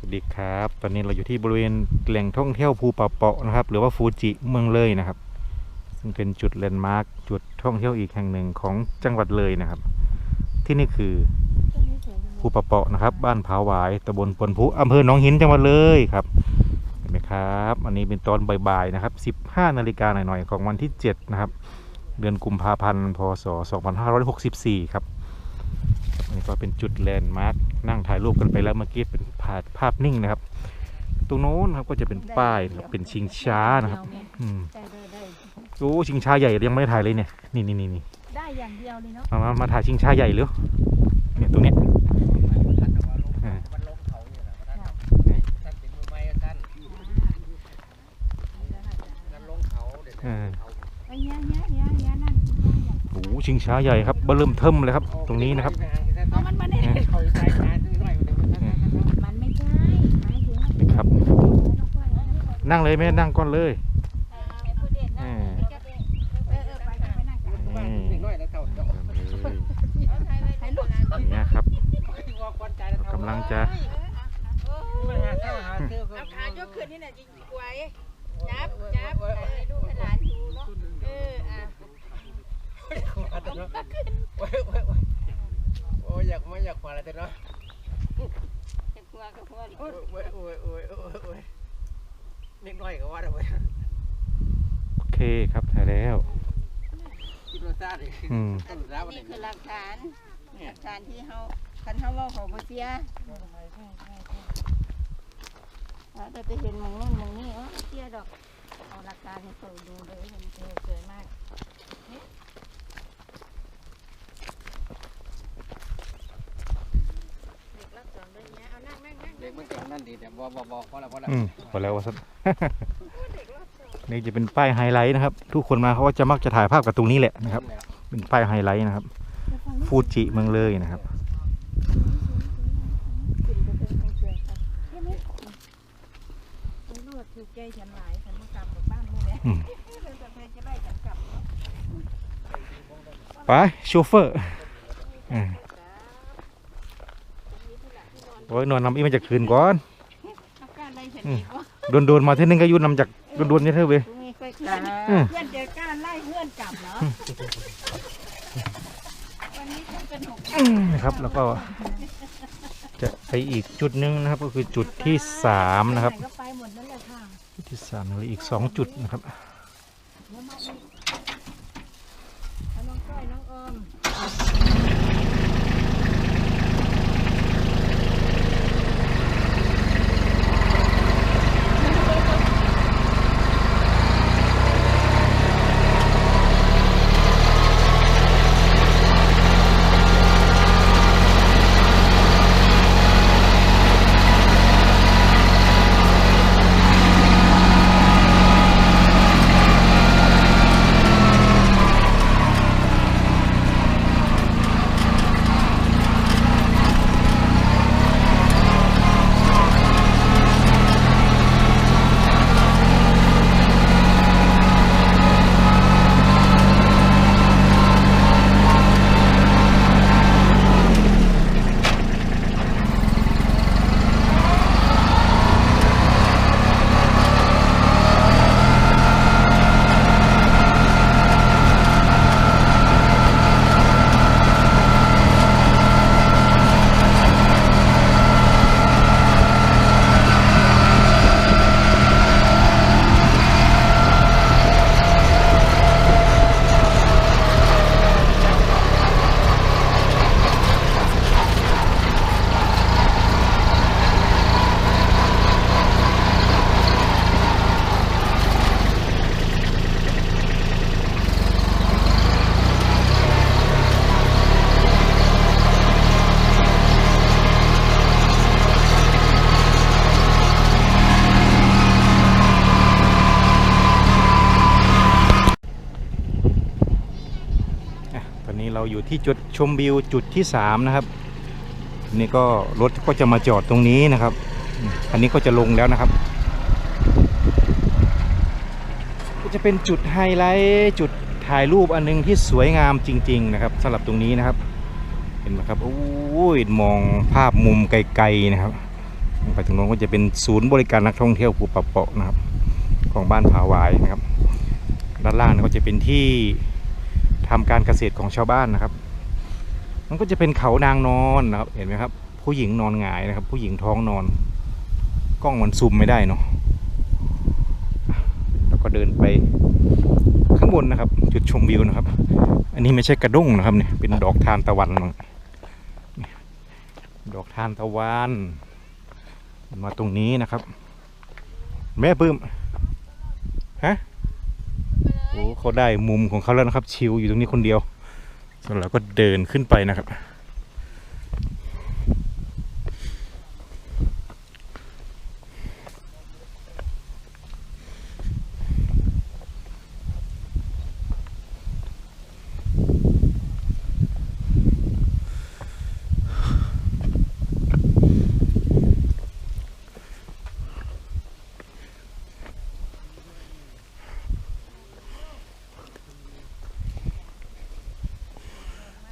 สวัสดีครับ ตอนนี้เราอยู่ที่บริเวณแหล่งท่องเที่ยวภูป่าเปาะนะครับ หรือว่าฟูจิเมืองเลยนะครับ ซึ่งเป็นจุดแลนด์มาร์คจุดท่องเที่ยวอีกแห่งหนึ่งของจังหวัดเลยนะครับ ที่นี่คือภูป่าเปาะนะครับ บ้านผาหวายตำบลปนพุอำเภอหนองหินจังหวัดเลยครับเห็นไหมครับอันนี้เป็นตอนบ่ายๆนะครับ 15นาฬิกาหน่อยๆของวันที่ 7 นะครับ เดือนกุมภาพันธ์พศ2564 ครับอันนี้ก็เป็นจุดแลนด์มาร์ค นั่งถ่ายรูปกันไปแล้วเมื่อกี้เป็นภาพภาพนิ่งนะครับ ตรงโน้นครับก็จะเป็นป้ายนะครับเป็นชิงช้านะครับ อืมได้ได้ได้โอ้ชิงช้าใหญ่ยังไม่ได้ถ่ายเลยเนี่ยนี่นี่นี่นี่ได้อย่างเดียวเลยเนาะมามามาถ่ายชิงช้าใหญ่เร็วเนี่ยตรงเนี้ยอ่ามันลงเขาอยู่นะท่านท่านเป็นมือไม้ท่านนั่นลงเขาเดี๋ยวอ่าเขาไอ้เนี้ยเนี้ยเนี้ยเนี้ยนั่นโอ้ชิงช้าใหญ่ครับเบอร์เริ่มเทิมเลยครับ ตรงนี้นะครับ เอามันมาได้ อ่า เขาใจงานซื้อหน่อยมันท่านท่านท่าน มันไม่ใช่หมายถึง นี่ครับ นั่งเลยแม่นั่งก่อนเลยอ่าเออเออไปกันไปนั่งกันบ้านเด็กน้อยแล้วเท่าเจ้าให้ลูกอย่างเงี้ยครับที่ว่าควันใจแล้วเท่ากำลังจะมันหาเท่าหาเท่าเอาขายกขึ้นนี่น่ะจริงๆไว้จับจับให้ลูกให้หลานอยู่เนาะเอออะโอ้ยโอ้ยโอ้ยโอ้ยอยากไม่อยากมาอะไรแต่เนาะให้กลัวกับกลัวโอ้ยโอ้ยโอ้ยโอ้ยโอ้ยโอ้ย เด็กน้อยก็ว่าได้เว้ยโอเคครับถ่ายแล้ว คิดว่าซาดิอืมต้นแล้วมันนี่คือหลักฐานเนี่หยลักฐานที่เฮาคันเฮาเว้าเขาบ่เสียอ่าแต่ไปเห็นหมองนู่นหมองนี่เออเสียดอกเอาหลักฐานให้เปิดดูเลยเห็นเจอเกินมากเด็กรับสอนด้วยเนี้ยเอานั่งนั่งนั่งเด็กมันเก่งนั่นดีแต่บ่บ่บ่พอแล้วพอแล้วอืมพอแล้ววะสัก นี่จะเป็นป้ายไฮไลท์นะครับ ทุกคนมาเขาก็จะมักจะถ่ายภาพกับตรงนี้แหละนะครับ เป็นป้ายไฮไลท์นะครับ ฟูจิเมืองเลยนะครับไปชอค่ะใช่ไหมตำรวจถือใจฉันหลายฉันมากลับบ้านนี่แหละอืมเราจะไปจะได้ฉันกลับเนาะไปโชเฟอร์โอ้ยนอนนำอีมันจะคืนก่อน อาการอะไรฉันอีกวะโดนโดนๆมาเท่านึงก็อยุ่นำจากโดนโดนๆเนี่ยเท่าเว้ยตรงนี้ค่อยกลับอืมเพื่อนเจอการไล่เพื่อนกลับเหรอวันนี้ฉันเป็นหกนะครับ แล้วก็จะไปอีกจุดหนึงนะครับ ก็คือจุดที่สามนะครับไหก็ไปหมดนั่นแหละค่ะจุดที่สามเหลืออีกสองจุดนะครับ อยู่ที่จุดชมวิวจุดที่สามนะครับ นี่ก็รถก็จะมาจอดตรงนี้นะครับ อันนี้ก็จะลงแล้วนะครับ ก็จะเป็นจุดไฮไลท์จุดถ่ายรูปอันหนึงที่สวยงามจริง ๆ นะครับสำหรับตรงนี้นะครับ เห็นไหมครับโอ้ยมองภาพมุมไกลๆนะครับไปถึงโน้นก็จะเป็นศูนย์บริการนักท่องเที่ยวภูปะเปาะนะครับ ของบ้านผาหวายนะครับ ด้านล่างก็จะเป็นที่ ทำการเกษตรของชาวบ้านนะครับ มันก็จะเป็นเขานางนอนนะครับ เห็นไหมครับ ผู้หญิงนอนหงายนะครับ ผู้หญิงท้องนอน กล้องมันซูมไม่ได้เนาะแล้วก็เดินไปข้างบนนะครับ จุดชมวิวนะครับ อันนี้ไม่ใช่กระด้งนะครับเนี่ยเป็นดอกทานตะวันมั้งดอกทานตะวันมาตรงนี้นะครับ แม่ปื้มฮะ เขาได้มุมของเขาแล้วนะครับ ชิลอยู่ตรงนี้คนเดียวส่วนเราก็เดินขึ้นไปนะครับ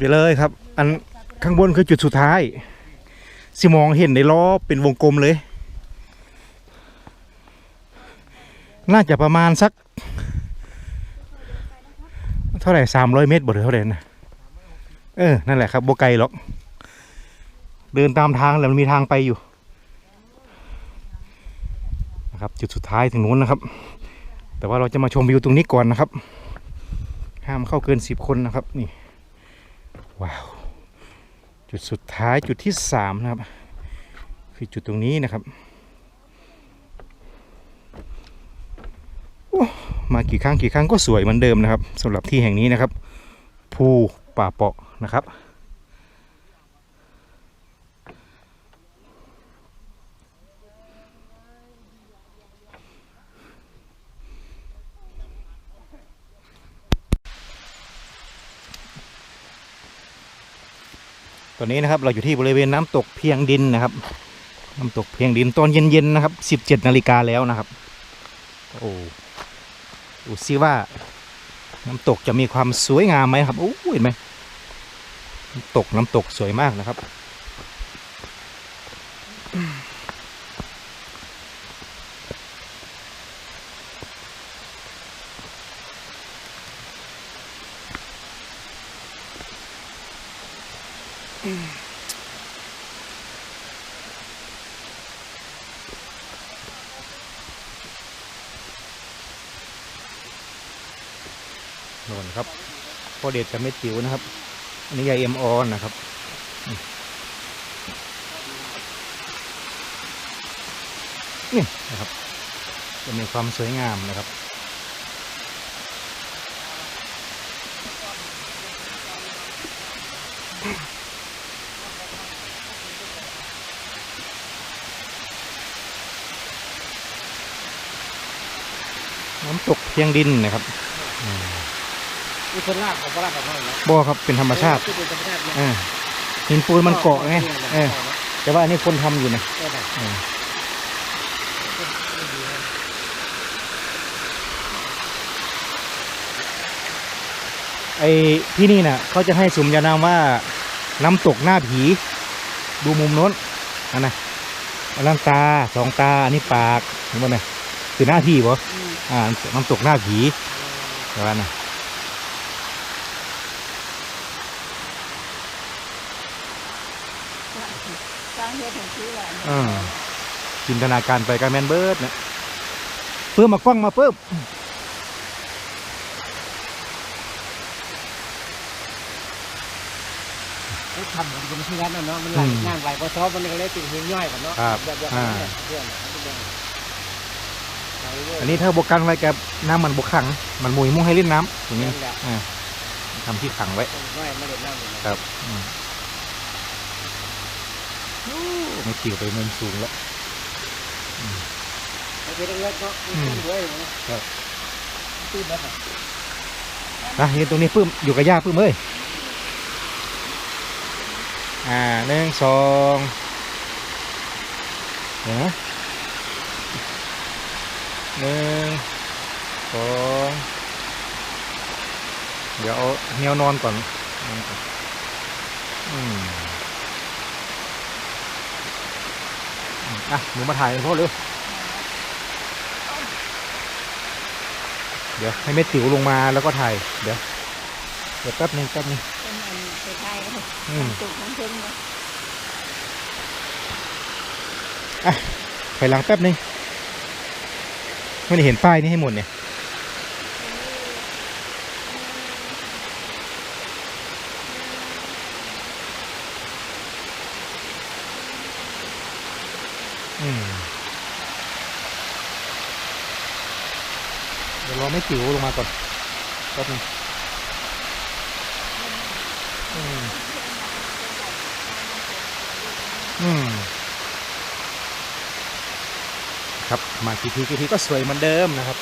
ไปเลยครับ อันข้างบนคือจุดสุดท้าย สิมองเห็นในล้อเป็นวงกลมเลย น่าจะประมาณสัก เท่าไหร่สามร้อยเมตรบ่หรือเท่าไหร่นะเออ นั่นแหละครับโบไกลหรอก เดินตามทางแล้วมันมีทางไปอยู่นะครับจุดสุดท้ายถึงนู้นนะครับ แต่ว่าเราจะมาชมวิวตรงนี้ก่อนนะครับ ห้ามเข้าเกินสิบคนนะครับนี่ ว้าว จุดสุดท้ายจุดที่สามนะครับ คือจุดตรงนี้นะครับมากี่ครั้งกี่ครั้งก็สวยเหมือนเดิมนะครับสำหรับที่แห่งนี้นะครับ ภูป่าเปาะนะครับ ตอนนี้นะครับเราอยู่ที่บริเวณน้ำตกเพียงดินนะครับ น้ำตกเพียงดินตอนเย็นๆนะครับ17นาฬิกาแล้วนะครับโอ้ดูซิว่า น้ำตกจะมีความสวยงามไหมครับโอ้เห็นไหมน้ำตกน้ำตกสวยมากนะครับ น่นครับพ่อเดชจะไม่ติ๋วนะครับ อันนี้ยาเอ็มออนนะครับนี่นะครับ จะมีความสวยงามนะครับ น้ำตกเพียงดินนะครับมีคนลากของลากของมันนะบ่อครับเป็นธรรมชาติที่เป็นธรรมชาติเนี่ยเออหินปูนมันเกาะไงเออแต่ว่าอันนี้คนทำอยู่นะเออแบบเออไอ้ที่นี่น่ะเขาจะให้สุมยานามว่าน้ำตกหน้าผี ดูมุมโน้นอันน่ะอันนั้นตาสองตา อันนี้ปากเห็นไหมเนี่ยคือหน้าที่บ่ อ่าน้ำตกหน้าผีแต่ว่าน่ะสร้างเฮ็ดของชื่อแหละอ่าจินตนาการไปกับแมนเบิร์ดนะเพิ่มมากล้องมาเพิ่มเขาทำผมเป็นที่นั้นนะเนาะมันไหลน้ำไหลพอซ้อมมันก็เลยติดหินย่อยกันเนาะครับแบบแบบอ่านี้เพื่อนเพื่ อนไหลเรื่อยอันนี้ถ้าบกกันไว้แกน้ำมันบกขัง มันมุยมุ่งให้เล่นน้ำอย่างนี้นั่นแหละอ่าทำที่ขังไว้ไม่ไม่เด็ดน้ำเลยนะครับอืมโอ้ไม่ติวไปมุมสูงแล้วไอ้เป็นเล็กๆเนาะมีต้นด้วยนะครับตื้นแล้วครับนะยืนตรงนี้ปื้มอยู่กับย่าปื้มเอ้ยอ่าหนึ่งสองเดี๋ยวนะ หนึ่งสองเดี๋ยวเอาแนวนอนก่อนนอนก่อนอืมอะหนูมาถ่ายพ่อเร็วเดี๋ยวให้เม็ดติ๋วลงมาแล้วก็ถ่าย เดี๋ยวเดี๋ยวแป๊บนึงแป๊บนึงเป็นอันไปไทยเลยอืมตุกทั้งเพิ่งเลยถอยหลังแป๊บนึง ไม่ได้เห็นป้ายนี้ให้หมดเนี่ยอืมเดี๋ยวรอไม่จิ๋วลงมาก่อนแป๊บนึงอืมอืม ครับ มากี่ทีกี่ทีก็สวยเหมือนเดิมนะครับ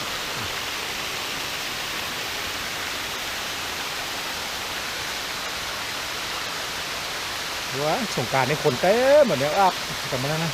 ว้าสงการในคนเต็มเหมือนเนี้ยอัพกลับมาแล้วนะ